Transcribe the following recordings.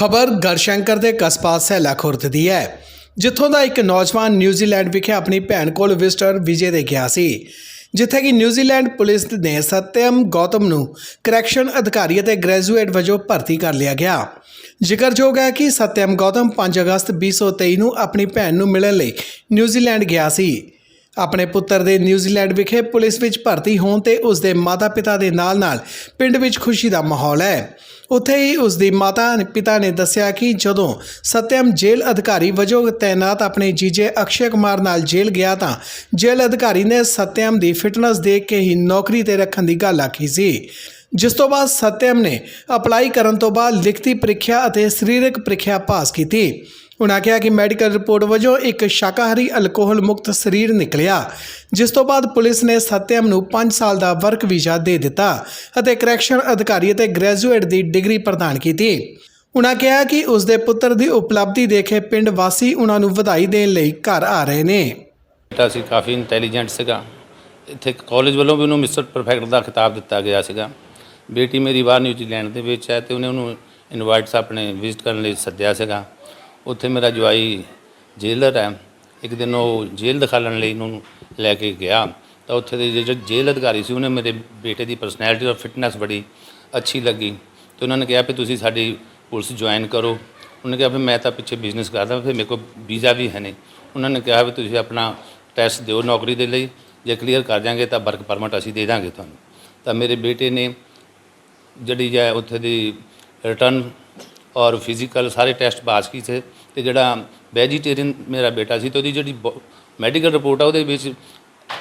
ਖਬਰ ਗਰਸ਼ੰਕਰ ਦੇ ਕਸਬਾ ਸੈਲਾ ਖੁਰਦ ਦੀ ਹੈ, ਜਿੱਥੋਂ ਦਾ ਇੱਕ ਨੌਜਵਾਨ ਨਿਊਜ਼ੀਲੈਂਡ ਵਿਖੇ ਆਪਣੀ ਭੈਣ ਕੋਲ ਵਿਜ਼ਟਰ ਵਿਜੇ ਦੇ ਗਿਆ ਸੀ, ਜਿੱਥੇ ਕਿ ਨਿਊਜ਼ੀਲੈਂਡ ਪੁਲਿਸ ਨੇ ਸਤਿਅਮ ਗੌਤਮ ਨੂੰ ਕਰੈਕਸ਼ਨ ਅਧਿਕਾਰੀ ਅਤੇ ਗ੍ਰੈਜੂਏਟ ਵਜੋਂ ਭਰਤੀ ਕਰ ਲਿਆ ਗਿਆ। ਜ਼ਿਕਰਯੋਗ ਹੈ ਕਿ ਸਤਿਅਮ ਗੌਤਮ 5 ਅਗਸਤ 2023 ਨੂੰ ਆਪਣੀ ਭੈਣ ਨੂੰ ਮਿਲਣ ਲਈ ਨਿਊਜ਼ੀਲੈਂਡ ਗਿਆ ਸੀ। ਆਪਣੇ ਪੁੱਤਰ ਦੇ ਨਿਊਜ਼ੀਲੈਂਡ ਵਿਖੇ ਪੁਲਿਸ ਵਿੱਚ ਭਰਤੀ ਹੋਣ ਤੇ ਉਸ ਦੇ ਮਾਤਾ-ਪਿਤਾ ਦੇ ਨਾਲ-ਨਾਲ ਪਿੰਡ ਵਿੱਚ ਖੁਸ਼ੀ ਦਾ ਮਾਹੌਲ ਹੈ। ਉੱਥੇ ਹੀ ਉਸ ਦੀ ਮਾਤਾ ਪਿਤਾ ਨੇ ਦੱਸਿਆ ਕਿ ਜਦੋਂ ਸਤਿਅਮ ਜੇਲ੍ਹ ਅਧਿਕਾਰੀ ਵਜੋਂ ਤਾਇਨਾਤ ਆਪਣੇ ਜੀਜੇ ਅਕਸ਼ੇ ਕੁਮਾਰ ਨਾਲ ਜੇਲ੍ਹ ਗਿਆ ਤਾਂ ਜੇਲ੍ਹ ਅਧਿਕਾਰੀ ਨੇ ਸਤਿਅਮ ਦੀ ਫਿਟਨੈਸ ਦੇਖ ਕੇ ਹੀ ਨੌਕਰੀ ਤੇ ਰੱਖਣ ਦੀ ਗੱਲ ਆਖੀ ਸੀ। ਜਿਸ ਤੋਂ ਬਾਅਦ ਸਤਿਅਮ ਨੇ ਅਪਲਾਈ ਕਰਨ ਤੋਂ ਬਾਅਦ ਲਿਖਤੀ ਪ੍ਰੀਖਿਆ ਅਤੇ ਸਰੀਰਕ ਪ੍ਰੀਖਿਆ ਪਾਸ ਕੀਤੀ। ਉਨ੍ਹਾਂ ਕਿਹਾ ਕਿ ਮੈਡੀਕਲ ਰਿਪੋਰਟ ਵਜੋਂ ਇੱਕ ਸ਼ਾਕਾਹਾਰੀ ਅਲਕੋਹਲ ਮੁਕਤ ਸਰੀਰ ਨਿਕਲਿਆ, ਜਿਸ ਤੋਂ ਬਾਅਦ ਪੁਲਿਸ ਨੇ ਸਤਿਅਮ ਨੂੰ 5 ਸਾਲ ਦਾ ਵਰਕ ਵੀਜ਼ਾ ਦੇ ਦਿੱਤਾ ਅਤੇ ਕਰੈਕਸ਼ਨ ਅਧਿਕਾਰੀ ਅਤੇ ਗ੍ਰੈਜੂਏਟ ਦੀ ਡਿਗਰੀ ਪ੍ਰਦਾਨ ਕੀਤੀ। ਉਨ੍ਹਾਂ ਕਿਹਾ ਕਿ ਉਸ ਦੇ ਪੁੱਤਰ ਦੀ ਉਪਲਬਧੀ ਦੇਖੇ ਪਿੰਡ ਵਾਸੀ ਉਨ੍ਹਾਂ ਨੂੰ ਵਧਾਈ ਦੇਣ ਲਈ ਘਰ ਆ ਰਹੇ ਨੇ। ਬੇਟਾ ਸੀ ਕਾਫੀ ਇੰਟੈਲੀਜੈਂਟ ਸੀਗਾ। ਇੱਥੇ ਕਾਲਜ ਵੱਲੋਂ ਵੀ ਉਹਨੂੰ ਮਿਸਟਰ ਪਰਫੈਕਟ ਦਾ ਖਿਤਾਬ ਦਿੱਤਾ ਗਿਆ ਸੀਗਾ। ਬੇਟੀ ਮੇਰੀ ਬਾਹਰ ਨਿਊਜ਼ੀਲੈਂਡ ਦੇ ਵਿੱਚ ਹੈ ਤੇ ਉਹਨੇ ਉਹਨੂੰ ਇਨਵਾਈਟਸ ਆਪਣੇ ਵਿਜ਼ਿਟ ਕਰਨ ਲਈ ਸੱਦਿਆ ਸੀਗਾ। ਉੱਥੇ ਮੇਰਾ ਜਵਾਈ ਜੇਲਰ ਹੈ। ਇੱਕ ਦਿਨ ਉਹ ਜੇਲ੍ਹ ਦਿਖਾਲਣ ਲਈ ਉਹਨੂੰ ਲੈ ਕੇ ਗਿਆ। ਤਾਂ ਉੱਥੇ ਦੇ ਜਿਹੜੇ ਜੇਲ੍ਹ ਅਧਿਕਾਰੀ ਸੀ, ਉਹਨੇ ਮੇਰੇ ਬੇਟੇ ਦੀ ਪਰਸਨੈਲਿਟੀ ਔਰ ਫਿਟਨੈਸ ਬੜੀ ਅੱਛੀ ਲੱਗੀ। ਤੇ ਉਹਨਾਂ ਨੇ ਕਿਹਾ ਵੀ ਤੁਸੀਂ ਸਾਡੀ ਪੁਲਿਸ ਜੁਆਇਨ ਕਰੋ। ਉਹਨੇ ਕਿਹਾ ਵੀ ਮੈਂ ਤਾਂ ਪਿੱਛੇ ਬਿਜ਼ਨਸ ਕਰਦਾ, ਫਿਰ ਮੇਰੇ ਕੋਲ ਵੀਜ਼ਾ ਵੀ ਹੈ ਨਹੀਂ। ਉਹਨਾਂ ਨੇ ਕਿਹਾ ਵੀ ਤੁਸੀਂ ਆਪਣਾ ਟੈਸਟ ਦਿਓ ਨੌਕਰੀ ਦੇ ਲਈ। ਜੇ ਕਲੀਅਰ ਕਰ ਜਾਗੇ ਤਾਂ ਵਰਕ ਪਰਮਿਟ ਅਸੀਂ ਦੇ ਦਾਂਗੇ ਤੁਹਾਨੂੰ। ਤਾਂ ਮੇਰੇ ਬੇਟੇ ਨੇ ਜਿਹੜੀ ਹੈ ਉੱਥੇ ਦੀ ਰਿਟਰਨ ਔਰ ਫਿਜ਼ੀਕਲ ਸਾਰੇ ਟੈਸਟ ਪਾਸ ਕੀਤੇ ਤੇ ਜਿਹੜਾ ਵੈਜੀਟੇਰੀਅਨ ਮੇਰਾ ਬੇਟਾ ਸੀ ਤੇ ਉਹਦੀ ਜਿਹੜੀ ਮੈਡੀਕਲ ਰਿਪੋਰਟ ਆ ਉਹਦੇ ਵਿੱਚ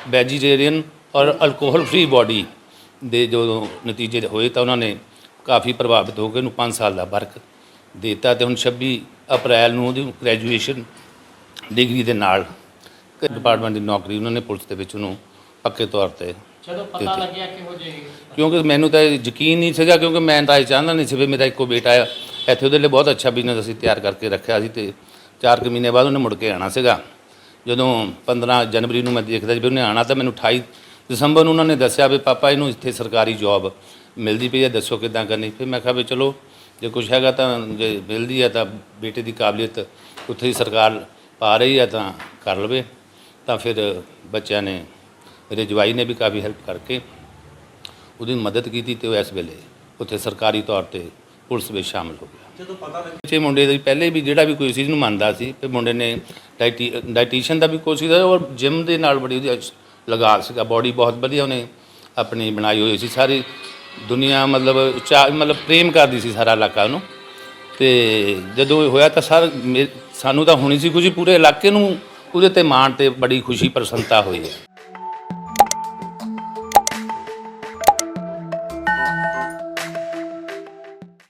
ਵੈਜੀਟੇਰੀਅਨ ਔਰ ਅਲਕੋਹਲ ਫ੍ਰੀ ਬਾਡੀ ਦੇ ਜੋ ਨਤੀਜੇ ਹੋਏ ਤਾਂ ਉਹਨਾਂ ਨੇ ਕਾਫੀ ਪ੍ਰਭਾਵਿਤ ਹੋ ਕੇ ਉਹਨੂੰ 5 ਸਾਲ ਦਾ ਵਰਕ ਦਿੱਤਾ ਤੇ ਹੁਣ 26 ਅਪ੍ਰੈਲ ਨੂੰ ਉਹਦੀ ਗ੍ਰੈਜੂਏਸ਼ਨ ਡਿਗਰੀ ਦੇ ਨਾਲ ਡਿਪਾਰਟਮੈਂਟ ਦੀ ਨੌਕਰੀ ਉਹਨਾਂ ਨੇ ਪੁਲਿਸ ਦੇ ਵਿੱਚ ਉਹਨੂੰ ਪੱਕੇ ਤੌਰ ਤੇ ਜਦੋਂ ਪਤਾ ਲੱਗਿਆ ਕਿਹੋ ਜਿਹੀ ਕਿਉਂਕਿ ਮੈਨੂੰ ਤਾਂ ਯਕੀਨ ਨਹੀਂ ਸੀਗਾ ਕਿਉਂਕਿ ਮੈਂ ਤਾਂ ਇਹ ਚਾਹੁੰਦਾ ਨਹੀਂ ਸੀ ਵੀ ਮੇਰਾ ਇੱਕੋ ਬੇਟਾ ਆ। ਇੱਥੇ ਉਹਦੇ ਲਈ ਬਹੁਤ ਅੱਛਾ ਬਿਜ਼ਨਸ ਅਸੀਂ ਤਿਆਰ ਕਰਕੇ ਰੱਖਿਆ ਸੀ ਤੇ 4 ਕੁ ਮਹੀਨੇ ਬਾਅਦ ਉਹਨੇ ਮੁੜ ਕੇ ਆਣਾ ਸੀਗਾ। ਜਦੋਂ 15 ਜਨਵਰੀ ਨੂੰ ਮੈਂ ਦੇਖਦਾ ਸੀ ਵੀ ਉਹਨੇ ਆਣਾ ਤਾਂ ਮੈਨੂੰ 28 ਦਸੰਬਰ ਨੂੰ ਉਹਨਾਂ ਨੇ ਦੱਸਿਆ ਵੀ ਪਾਪਾ ਇਹਨੂੰ ਇੱਥੇ ਸਰਕਾਰੀ ਜੌਬ ਮਿਲਦੀ ਪਈ ਹੈ, ਦੱਸੋ ਕਿੱਦਾਂ ਕਰਨੀ। ਫਿਰ ਮੈਂ ਕਿਹਾ ਵੀ ਚਲੋ, ਜੇ ਕੁਝ ਹੈਗਾ ਤਾਂ ਜੇ ਮਿਲਦੀ ਹੈ ਤਾਂ ਬੇਟੇ ਦੀ ਕਾਬਲੀਅਤ ਉੱਥੇ ਹੀ ਸਰਕਾਰ ਪਾ ਰਹੀ ਹੈ ਤਾਂ ਕਰ ਲਵੇ। ਤਾਂ ਫਿਰ ਬੱਚਿਆਂ ਨੇ, ਮੇਰੇ ਜਵਾਈ ਨੇ ਵੀ ਕਾਫੀ ਹੈਲਪ ਕਰਕੇ ਉਹਦੀ ਮਦਦ ਕੀਤੀ ਤੇ ਉਹ ਇਸ ਵੇਲੇ ਉੱਥੇ ਸਰਕਾਰੀ ਤੌਰ ਤੇ ਪੁਲਿਸ ਵਿੱਚ ਸ਼ਾਮਲ ਹੋ ਗਿਆ। ਜਦੋਂ ਪਤਾ ਲੱਗਿਆ ਮੁੰਡੇ ਦੇ ਪਹਿਲੇ ਵੀ ਜਿਹੜਾ ਵੀ ਕੋਈ ਚੀਜ਼ ਨੂੰ ਮੰਨਦਾ ਸੀ, ਤੇ ਮੁੰਡੇ ਨੇ ਡਾਈਟੀ ਡਾਈਟੀਸ਼ੀਅਨ ਦਾ ਵੀ ਕੋਸ਼ਿਸ਼ ਕੀਤਾ ਔਰ ਜਿਮ ਦੇ ਨਾਲ ਬੜੀ ਉਹਦੀ ਅੱਛ- ਸੀਗਾ। ਬਾਡੀ ਬਹੁਤ ਵਧੀਆ ਉਹਨੇ ਆਪਣੀ ਬਣਾਈ ਹੋਈ ਸੀ। ਸਾਰੀ ਦੁਨੀਆ ਮਤਲਬ ਚਾ- ਮਤਲਬ ਪ੍ਰੇਮ ਕਰਦੀ ਸੀ ਸਾਰਾ ਇਲਾਕਾ ਉਹਨੂੰ। ਤੇ ਜਦੋਂ ਹੋਇਆ ਤਾਂ ਸਰ ਮੇ- ਸਾਨੂੰ ਤਾਂ ਹੋਣੀ ਸੀ ਖੁਸ਼ੀ। ਪੂਰੇ ਇਲਾਕੇ ਨੂੰ, ਉਹਦੇ ਤੇ ਮਾਣ ਤੇ ਬੜੀ ਖੁਸ਼ੀ, ਪ੍ਰਸੰਨਤਾ ਹੋਈ ਹੈ।